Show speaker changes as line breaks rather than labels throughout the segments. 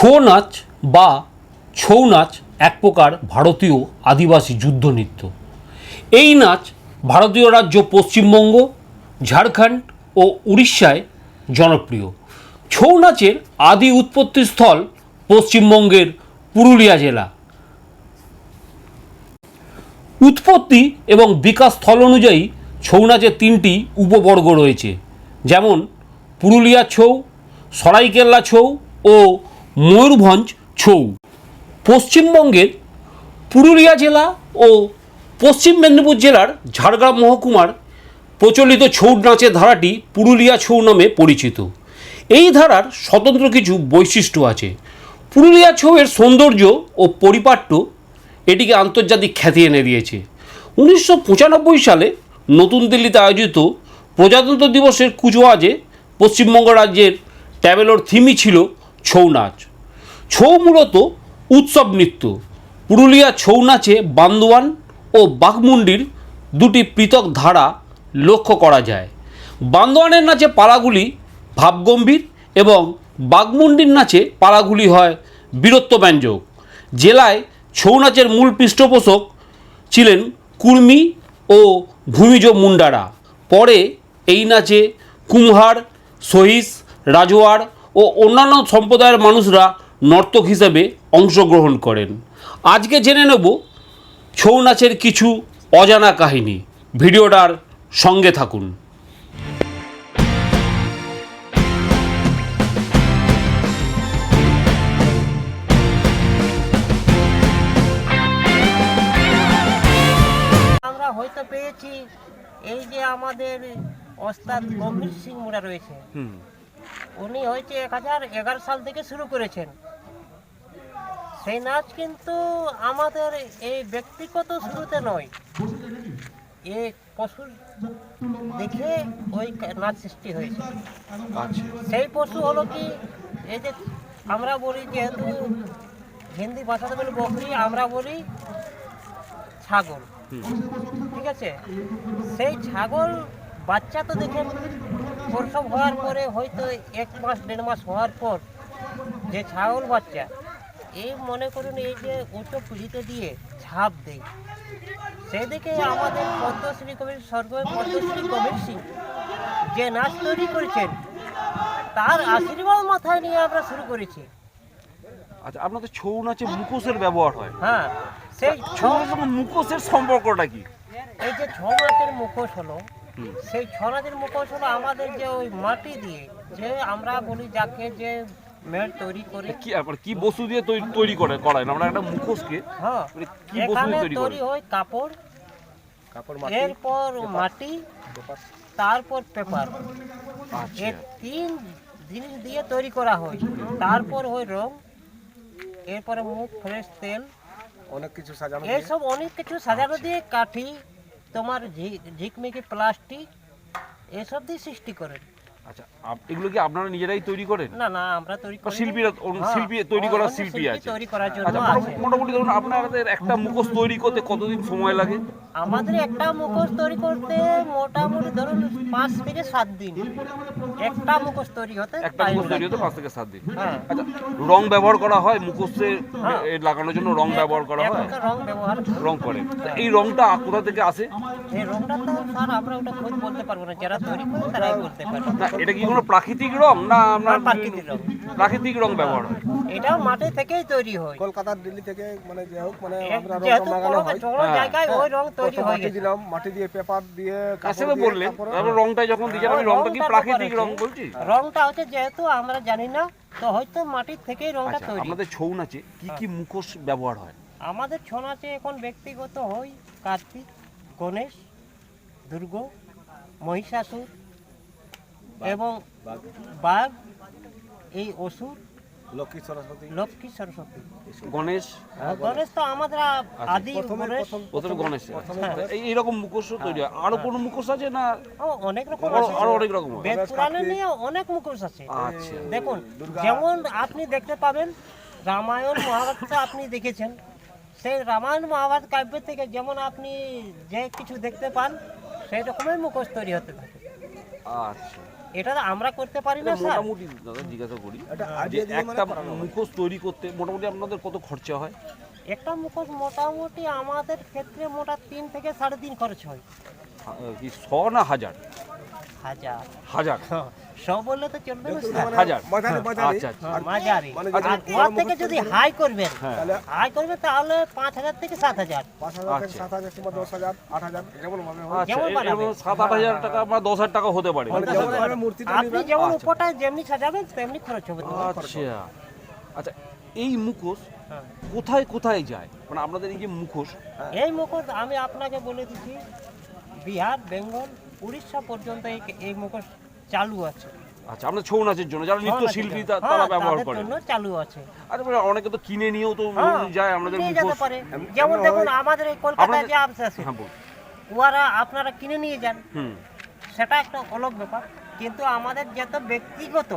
ছৌ নাচ বা ছৌ নাচ এক প্রকার ভারতীয় আদিবাসী যুদ্ধ নৃত্য। এই নাচ ভারতীয় রাজ্য পশ্চিমবঙ্গ, ঝাড়খণ্ড ও উড়িষ্যায় জনপ্রিয়। ছৌ নাচের আদি উৎপত্তিস্থল পশ্চিমবঙ্গের পুরুলিয়া জেলা। উৎপত্তি এবং বিকাশ স্থল অনুযায়ী ছৌ নাচের তিনটি উপবর্গ রয়েছে, যেমন পুরুলিয়া ছৌ, সরাইকেল্লা ছৌ ও ময়ূরভঞ্জ ছৌ। পশ্চিমবঙ্গের পুরুলিয়া জেলা ও পশ্চিম মেদিনীপুর জেলার ঝাড়গ্রাম মহকুমার প্রচলিত ছৌ নাচের ধারাটি পুরুলিয়া ছৌ নামে পরিচিত। এই ধারার স্বতন্ত্র কিছু বৈশিষ্ট্য আছে। পুরুলিয়া ছৌয়ের সৌন্দর্য ও পরিপাট্য এটিকে আন্তর্জাতিক খ্যাতি এনে দিয়েছে। উনিশশো পঁচানব্বই সালে নতুন দিল্লিতে আয়োজিত প্রজাতন্ত্র দিবসের কুচওয়াজে পশ্চিমবঙ্গ রাজ্যের ট্যাবেলোর থিমই ছিল ছৌ নাচ। ছৌ মূলত উৎসব নৃত্য। পুরুলিয়া ছৌ নাচে বান্দোয়ান ও বাঘমুন্ডির দুটি পৃথক ধারা লক্ষ্য করা যায়। বান্দোয়ানের নাচে পালাগুলি ভাবগম্ভীর এবং বাঘমুন্ডির নাচে পালাগুলি হয় বীরত্বব্যঞ্জক। জেলায় ছৌ নাচের মূল পৃষ্ঠপোষক ছিলেন কুর্মি ও ভূমিজ মুন্ডারা। পরে এই নাচে কুমহার, সহিস রাজোয়ার ও অন্যান্য সম্প্রদায়ের মানুষরা নর্তক হিসাবে অংশগ্রহণ করেন। আজকে জেনে নেব ছৌ নাচের কিছু অজানা কাহিনী। ভিডিওটার সঙ্গে থাকুন।
আমরা হয়তো পেয়েছি এই যে আমাদের ওস্তাদ গম্ভীর সিং মুড়া রয়েছে। উনি হয়েছে এক হাজার এগারো সাল থেকে শুরু করেছেন। সেই নাচ কিন্তু আমাদের এই ব্যক্তিগত শুরুতে নয়। এ পশুর দেখে ওই নাচ সৃষ্টি হয়েছে।
আচ্ছা।
সেই পশু হলো কি? এই যে আমরা বলি যেহেতু হিন্দি ভাষাতে বলি বকরি আমরা বলি ছাগল। ঠিক আছে? সেই ছাগল বাচ্চা তো দেখেন প্রসব হওয়ার পরে হয়তো এক মাস দেড় মাস হওয়ার পর যে ছাগল বাচ্চা এই মনে করুন এই যে উঁচু পিড়িতে দিয়ে ঝাঁপ দেয় সেদিকে আমাদের পদ্মশ্রী কবির স্বর্গ পদ্মশ্রী কবির সিং। যে নাচ তৈরি করেছেন তার আশীর্বাদ মাথায় নিয়ে আমরা শুরু করেছি।
আচ্ছা আপনাদের ছৌ নাচে মুখোশের ব্যবহার হয়।
হ্যাঁ সেই
ছৌ মুখোশের সম্পর্কটা কি?
এই যে ছৌ নাচের মুখোশ হলো সেই ছৌ নাচের মুখোশ হলো আমাদের যে ওই মাটি দিয়ে যে আমরা বলি যাকে যে তৈরি করে।
কি আপনার কি বস্তু দিয়ে তৈরি তৈরি করে? করায় আমরা একটা মুখোশকে
হ্যাঁ
মানে কি বস্তু দিয়ে তৈরি করে?
হয় কাপড়। এরপর মাটি। তারপর পেপার।
আচ্ছা।
এই তিন জিনিস দিয়ে তৈরি করা হয়। তারপর হয় রং। এরপরে মুখ ফ্রেশ তেল।
অনেক কিছু সাজানো
এইসব অনেক কিছু সাজানো দিয়ে কাঠি তোমার ঝিকমিকি প্লাস্টিক এসব দিয়ে সৃষ্টি করেন।
আচ্ছা এগুলো কি আপনারা নিজেরাই তৈরি করেন?
না না আমরা তৈরি করি
শিল্পীরা শিল্পী তৈরি করার শিল্পী আছে।
তৈরি করার জন্য
আচ্ছা
আছে।
মোটা- মোটামুটি ধরুন আপনাদের একটা মুখোশ তৈরি করতে কতদিন সময় লাগে?
আমাদের একটা মুখোশ তৈরি করতে মোটামুটি ধরুন পাঁচ থেকে সাত দিন। একটা মুখোশ তৈরি হতে
একটা মুখোশ তৈরি হতে পাঁচ থেকে সাত দিন।
হ্যাঁ।
আচ্ছা রং ব্যবহার করা হয় মুখোশে
হ্যাঁ।
লাগানোর জন্য রং ব্যবহার করা হয়?
রং ব্যবহার
রং করে। এই রংটা কোথা থেকে আসে?
এই রংটা তো স্যার আমরা ওটা খোঁজ বলতে পারব না যারা তৈরি করে তারাই বলতে পারবে
না এটা কি কোনো প্রাকৃতিক রং না আপনার
প্রাকৃতিক রং।
প্রাকৃতিক রং ব্যবহার হয়?
এটাও মাটি থেকেই তৈরি হয়।
কলকাতা দিল্লি থেকে মানে যে হোক মানে আমরা রং লাগানো হয়।
কোনো
হ্যাঁ।
জায়গায় ওই রং তৈরি হয়ে
মাটি দিলাম মাটি দিয়ে পেপার দিয়ে
আসলে
দিয়ে,
বললেন
তারপর
রংটা যখন দিয়েছেন আমি রংটা কি প্রাকৃতিক রং
আছে।
বলছি?
রংটা হচ্ছে যেহেতু আমরা জানি না তো হয়তো মাটির থেকেই রংটা
আচ্ছা
তৈরি।
আপনাদের ছৌ নাচে কি কি মুখোশ ব্যবহার হয়?
আমাদের ছৌ নাচে এখন ব্যক্তিগত হয় কার্তিক গণেশ দুর্গ মহিষাসুর এবং বাঘ। এই অসুর
লক্ষ্মী সরস্বতী।
লক্ষ্মী সরস্বতী।
গণেশ।
গণেশ তো আমাদের আদি
প্রথমে
গণেশ। হ্যাঁ।
এই এইরকম মুখোশ তৈরি হয়। আরও কোনো মুখোশ আছে না?
ও, অনেক রকম
আরও অনেক রকম
বেদ পুরাণে নিয়ে অনেক মুখোশ আছে।
আচ্ছা।
দেখুন যেমন আপনি দেখতে পাবেন রামায়ণ মহাভারতটা আপনি দেখেছেন। সেই রামায়ণ মহাভারত কাব্য থেকে যেমন আপনি যে কিছু দেখতে পান সেই রকমের মুখোশ তৈরি হতে থাকে।
আচ্ছা।
এটা তো আমরা করতে পারি না স্যার।
মোটামুটি দাদা জিজ্ঞাসা করি।
এটা
যে
মানে
একটা মুখোশ তৈরি করতে মোটামুটি আপনাদের কত খরচা হয়?
একটা মুখোশ মোটামুটি আমাদের ক্ষেত্রে মোটা তিন থেকে সাড়ে তিন খরচ হয়।
কি শ না হাজার?
হাজার।
হাজার।
সব বললে তো চলবে না
মানে
হাজার।
মাঝারি মাঝারি
আচ্ছা, আচ্ছা।
হ্যাঁ,
মানে
আর ওর থেকে যদি হাই করবেন
হ্যাঁ
হাই করবে তাহলে পাঁচ হাজার থেকে সাত হাজার
পাঁচ হাজার থেকে। সাত হাজার কিংবা দশ হাজার আট হাজার হয়।
আচ্ছা। এরকম সাত আট হাজার টাকা বা দশ হাজার টাকা হতে পারে
মানে যেমন
আপনি যেমন। উপরটা যেমনি সাজাবেন তেমনি খরচ হবে
আচ্ছা আচ্ছা এই মুখোশ
হ্যাঁ।
কোথায় কোথায় যায় মানে আপনাদের এই যে মুখোশ
এই মুখোশ আমি আপনাকে বলে দিচ্ছি বিহার বেঙ্গল উড়িষ্যা পর্যন্ত এই মুখোশ চালু আছে।
আচ্ছা আপনার ছৌ নাচের জন্য যারা নৃত্যশিল্পী তা-
হ্যাঁ,
তারা ব্যবহার করে।
চালু আছে।
আচ্ছা মানে অনেকে তো কিনে নিয়েও তো
হ্যাঁ,
যায় আমাদের
যেমন দেখুন আমাদের এই কলকাতায় যে আছে
হ্যাঁ
ওরা আপনারা কিনে নিয়ে যান।
হুম।
সেটা একটা অলগ ব্যাপার। কিন্তু আমাদের যত ব্যক্তিগত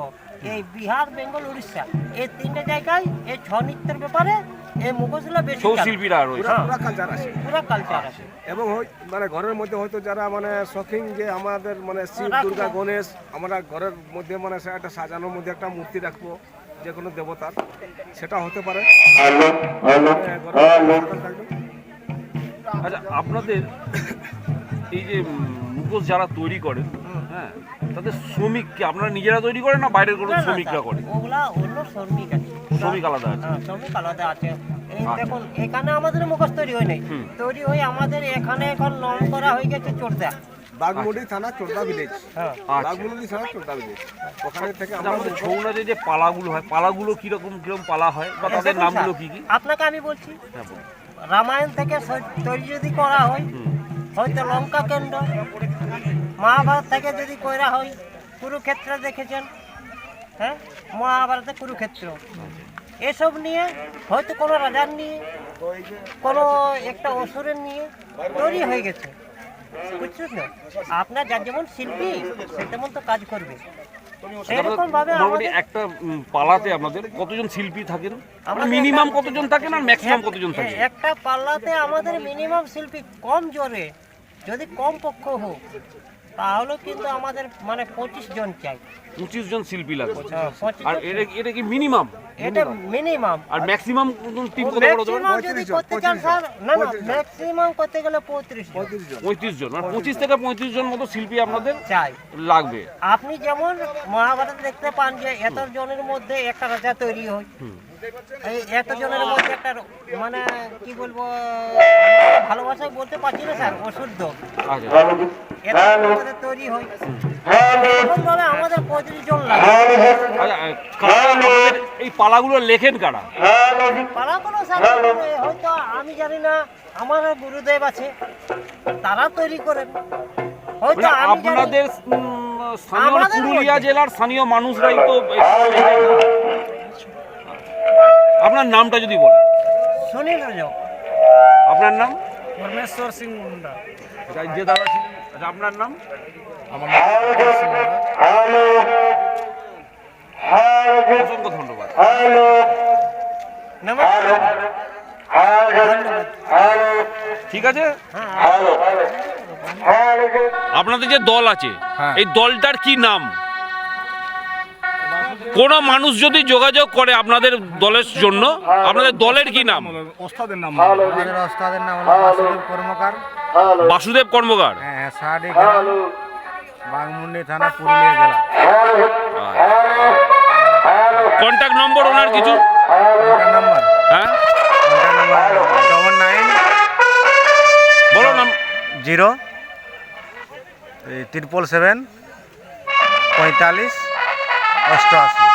এই বিহার বেঙ্গল উড়িষ্যা এই তিনটে জায়গায় এই ছৌ নৃত্যের ব্যাপারে এই মুখোশগুলো বেশি
ছৌ শিল্পীরা রয়েছে
পুরা পুরা কালচার আছে।
পুরো কালচার আছে।
এবং হয় মানে ঘরের মধ্যে হয়তো যারা মানে শখিং যে আমাদের মানে শিব দুর্গা গণেশ আমরা ঘরের মধ্যে মানে সে একটা সাজানোর মধ্যে একটা মূর্তি রাখব যে কোনো দেবতার। সেটা হতে পারে। থাকবে।
আচ্ছা আপনাদের এই যে মুখোশ যারা তৈরি করেন হ্যাঁ তাদের শ্রমিক কি? আপনারা নিজেরা তৈরি করেন না বাইরের কোনো শ্রমিকরা করে
ওগুলা অন্য শ্রমিক আছে।
শ্রমিক আলাদা আছে।
হ্যাঁ শ্রমিক আলাদা আছে।
আচ্ছা।
দেখুন এখানে আমাদের মুখোশ তৈরি হয় নাই। তৈরি হয়ে আমাদের এখানে এখন নাম করা হয়ে গেছে চোরদা।
বাগমুড়ি থানা চোরদা ভিলেজ
হ্যাঁ।
আচ্ছা
বাগমুড়ি থানা চোরদা ভিলেজ ওখানে থেকে
আমাদের ছৌ নাচে যে পালাগুলো হয় পালাগুলো কীরকম কীরকম পালা হয় বা তাদের নামগুলো
স্যার,
কি কি?
আপনাকে আমি বলছি
হ্যাঁ
রামায়ণ থেকে তৈরি যদি করা হয়। হয়তো লঙ্কা কেন্দ্র। মহাভারত থেকে যদি করা হয় কুরুক্ষেত্র দেখেছেন? হ্যাঁ? মহাভারতে কুরুক্ষেত্র। এসব নিয়ে হয়তো কোনো রাজার নিয়ে কোনো একটা অসুরের নিয়ে তৈরি হয়ে গেছে। বুঝছেন না? আপনার যার যেমন শিল্পী সে তেমন তো কাজ করবে।
একটা পালাতে আপনাদের কতজন শিল্পী থাকেন?
আমাদের
মিনিমাম কতজন থাকেন আর ম্যাক্সিমাম কতজন থাকেন?
একটা পাল্লাতে আমাদের মিনিমাম শিল্পী কম জোরে। যদি কম পক্ষ হোক তাহলে কিন্তু আমাদের মানে পঁচিশ জন চাই।
পঁচিশ জন শিল্পী লাগে
হ্যাঁ, পঁচিশ
আর এটা এটা কি মিনিমাম
এটা মিনিমাম
আর ম্যাক্সিমাম টিম কত বড়
ম্যাক্সিমাম যদি করতে চান স্যার না না ম্যাক্সিমাম করতে গেলে পঁয়ত্রিশ
পঁয়ত্রিশ জন।
পঁয়ত্রিশ জন। মানে পঁচিশ থেকে পঁয়ত্রিশ জন মতো শিল্পী আপনাদের
চাই।
লাগবে।
আপনি যেমন মহাভারত দেখতে পান যে এত জনের মধ্যে একটা রাজা তৈরি হয়। এই এত জনের মধ্যে একটা মানে কি বলব ভালোবাসায় বলতে পারছি না স্যার অশুদ্ধ।
আচ্ছা।
তৈরি হয়। আমাদের পঁয়ত্রিশ জন
আচ্ছা এই পালাগুলো লেখেন কারা?
পালাগুলো স্যার হয়তো আমি জানি না আমার গুরুদেব আছে তারা তৈরি করেন। হয়তো
মানে আপনাদের পুরুলিয়া জেলার স্থানীয় মানুষরাই তো আপনার নামটা যদি বলেন।
সুনীল রাজক
আপনার নাম?
পরমেশ্বর সিং মুন্ডা।
আচ্ছা, যে দাদা ছিলেন আচ্ছা, আপনার নাম? অসংখ্য ধন্যবাদ।
নমস্কার ধন্যবাদ।
ঠিক আছে?
হ্যাঁ।
আপনাদের যে দল আছে এই দলটার কি নাম? কোন মানুষ যদি যোগাযোগ করে আপনাদের দলের জন্য আপনাদের দলের কি নাম?
আমাদের ওস্তাদের নাম হলো বাসুদেব কর্মকার।
বাসুদেব কর্মকার?
হ্যাঁ সাহাডি গ্রাম বাগমুন্ডি থানা পুরুলিয়া জেলা।
কন্ট্যাক্ট নম্বর ওনার কিছু?
নাম্বার?
হ্যাঁ?
ডবল নাইন
বলো নাম।
জিরো ট্রিপল সেভেন পঁয়তাল্লিশ অষ্টআশি